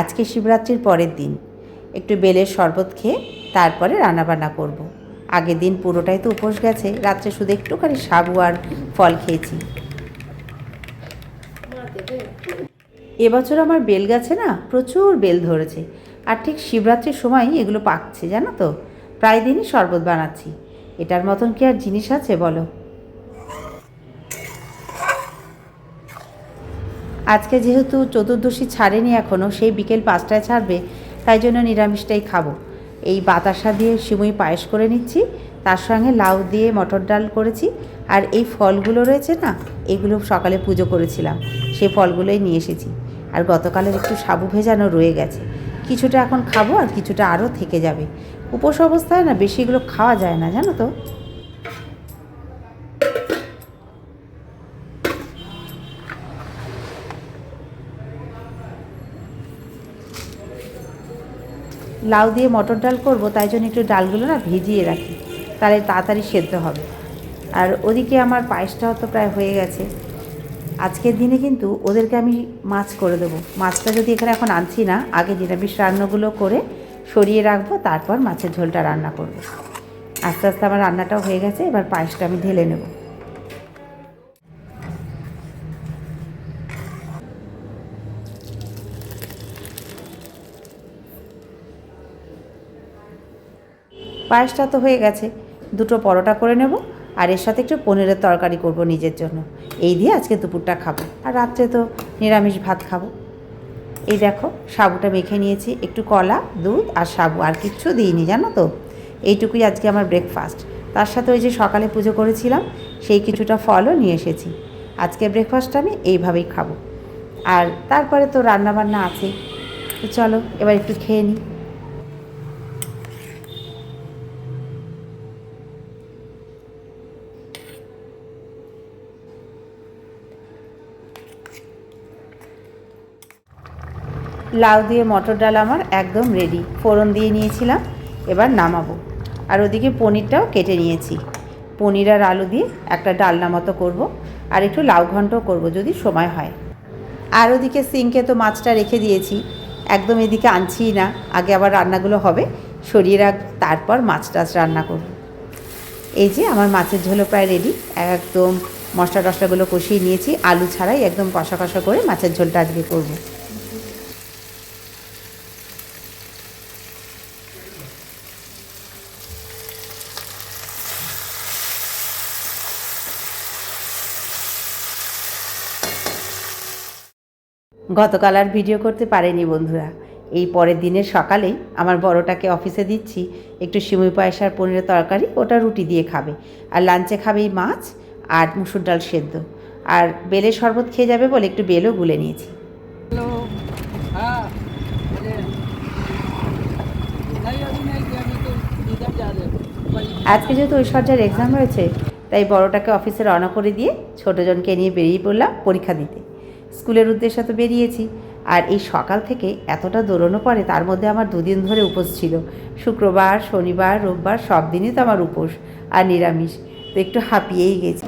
আজকে শিবরাত্রির পরের দিন। একটু বেলের শরবত খেয়ে তারপরে রান্নাবান্না করব। আগের দিন পুরোটাই তো উপোস গেছে, রাত্রে শুধু একটুখানি সাবু আর ফল খেয়েছি। এবছর আমার বেল গাছে না প্রচুর বেল ধরেছে। আর ঠিক শিবরাত্রির সময় এগুলো পাকছে, জানো তো? প্রায় দিনই শরবত বানাচ্ছি। এটার মতন কি আর জিনিস আছে বলো? আজকে যেহেতু চতুর্দশী ছাড়েনি এখনও সেই বিকেল পাঁচটায় ছাড়বে, তাই জন্য নিরামিষটাই খাব। এই বাতাসা দিয়ে সিমুই পায়েস করে নিচ্ছি, তার সঙ্গে লাউ দিয়ে মটর ডাল করেছি, আর এই ফলগুলো রয়েছে না, এগুলো সকালে পুজো করেছিলাম, সেই ফলগুলোই নিয়ে এসেছি। আর গতকালের একটু সাবু ভেজানো রয়ে গেছে, কিছুটা এখন খাব আর কিছুটা আরও থেকে যাবে। উপোস অবস্থায় না বেশি এগুলো খাওয়া যায় না, জানো তো? লাউ দিয়ে মটর ডাল করব, তাই জন্য একটু ডালগুলো না ভিজিয়ে রাখি। তাহলে তাড়াতাড়ি সেদ্ধ হবে। আর ওদিকে আমার পায়েসটাও তো প্রায় হয়ে গেছে। আজকের দিনে কিন্তু ওদেরকে আমি মাছ করে দেবো। মাছটা যদি এখানে এখন আনছি না, আগে নিরামিষ রান্নাগুলো করে সরিয়ে রাখব, তারপর মাছের ঝোলটা রান্না করব। আস্তে আস্তে আমার রান্নাটাও হয়ে গেছে, এবার পায়েসটা আমি ঢেলে নেব। পায়েসটা তো হয়ে গেছে। দুটো পরোটা করে নেব আর এর সাথে একটু পনিরের তরকারি করব নিজের জন্য। এই দিয়ে আজকে দুপুরটা খাব। আর রাত্রে তো নিরামিষ ভাত খাব। এই দেখো, সাবুটা মেখে নিয়েছি। একটু কলা, দুধ আর সাবু। আর কিচ্ছু দিইনি, জানো তো? এইটুকুই আজকে আমার ব্রেকফাস্ট তার সাথে ওই যে সকালে পুজো করেছিলাম, সেই কিছুটা ফলও নিয়ে এসেছি। আজকে ব্রেকফাস্টটা আমি এইভাবেই খাব। আর তারপরে তো রান্নাবান্না আছেই তো চলো, এবার একটু খেয়ে নিই। লাউ দিয়ে মটর ডাল আমার একদম রেডি ফোড়ন দিয়ে নিয়েছিলাম, এবার নামাবো। আর ওদিকে পনিরটাও কেটে নিয়েছি। পনির আর আলু দিয়ে একটা ডালনা মতো করব, আর একটু লাউ ঘন্টও করব যদি সময় হয়। আর ওদিকে সিঙ্কে তো মাছটা রেখে দিয়েছি, একদম এদিকে আনছিই না, আগে আবার রান্নাগুলো হবে, সরিয়ে রাখ, তারপর মাছ টাছ রান্না করব। এই যে আমার মাছের ঝোলও প্রায় রেডি একদম মশলা টশলাগুলো কষিয়ে নিয়েছি, আলু ছাড়াই একদম কষা কষা করে মাছের ঝোলটা আজকে করব। গতকাল আর ভিডিও করতে পারেনি বন্ধুরা। এই পরের দিনের সকালেই আমার বড়টাকে অফিসে দিচ্ছি একটু সিমুই পয়সার পনিরের তরকারি ওটা রুটি দিয়ে খাবে। আর লাঞ্চে খাবে এই মাছ আর মুসুর ডাল সেদ্ধ। আর বেলে শরবত খেয়ে যাবে বলে একটু বেলও গুলে নিয়েছি। আজকে যেহেতু ঐশ্বর্যার এক্সাম হয়েছে তাই বড়টাকে অফিসে রওনা করে দিয়ে ছোটোজনকে নিয়ে বেরিয়ে পড়লাম পরীক্ষা দিতে। স্কুলের উদ্দেশ্যে তো বেরিয়েছি। আর এই সকাল থেকে এতটা দৌড়নো পরে তার মধ্যে আমার দুদিন ধরে উপোস ছিল। শুক্রবার, শনিবার, রোববার সব দিনই তো আমার উপোস আর নিরামিষ। তো একটু হাঁপিয়েই গেছি।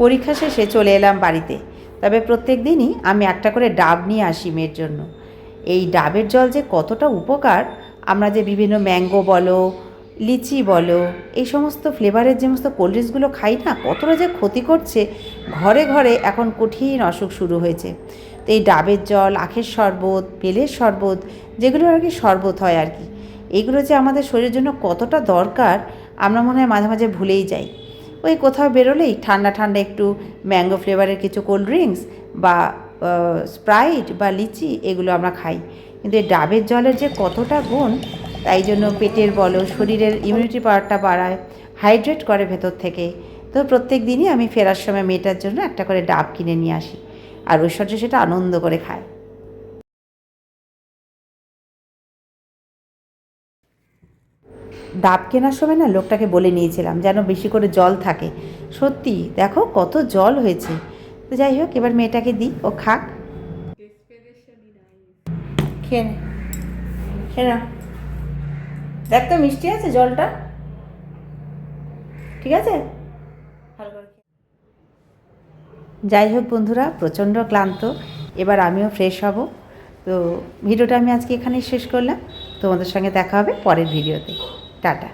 পরীক্ষা শেষে চলে এলাম বাড়িতে। তবে প্রত্যেক দিনই আমি একটা করে ডাব নিয়ে আসি মেয়ের জন্য। এই ডাবের জল যে কতটা উপকার, আমরা যে বিভিন্ন ম্যাঙ্গো বলো লিচি বলো, এই সমস্ত ফ্লেভারের যে সমস্ত কোল্ড ড্রিঙ্কসগুলো খাই না, কতটা যে ক্ষতি করছে, ঘরে ঘরে এখন কঠিন অসুখ শুরু হয়েছে। তো এই ডাবের জল, আখের শরবত, বেলের শরবত, যেগুলো আর কি শরবত হয় আর কি, এগুলো যে আমাদের শরীরের জন্য কতটা দরকার, আমরা মনে হয় মাঝে মাঝে ভুলেই যাই। ওই কোথাও বেরোলেই ঠান্ডা ঠান্ডা একটু ম্যাঙ্গো ফ্লেভারের কিছু কোল্ড ড্রিঙ্কস বা স্প্রাইট বা লিচি এগুলো আমরা খাই। কিন্তু এই ডাবের জলের যে কতটা গুণ তাই জন্য পেটের বলো শরীরের ইমিউনিটি পাওয়ারটা বাড়ায় হাইড্রেট করে ভেতর থেকে। তো প্রত্যেক দিনই আমি ফেরার সময় মেয়েটার জন্য একটা করে ডাব কিনে নিয়ে আসি। আর ঐশ্বর্য সেটা আনন্দ করে খায়। ডাব কেনার সময় না লোকটাকে বলে নিয়েছিলাম যেন বেশি করে জল থাকে। সত্যি দেখো কত জল হয়েছে। তো যাই হোক এবার মেয়েটাকে দিই ও খাক। খেয়ে খেয়ে। তো, মিষ্টি আছে জলটা। ঠিক আছে? যাই হোক বন্ধুরা, প্রচণ্ড ক্লান্ত। এবার আমিও ফ্রেশ হব। তো ভিডিওটা আমি আজকে এখানেই শেষ করলাম। তোমাদের সঙ্গে দেখা হবে পরের ভিডিওতে। টাটা।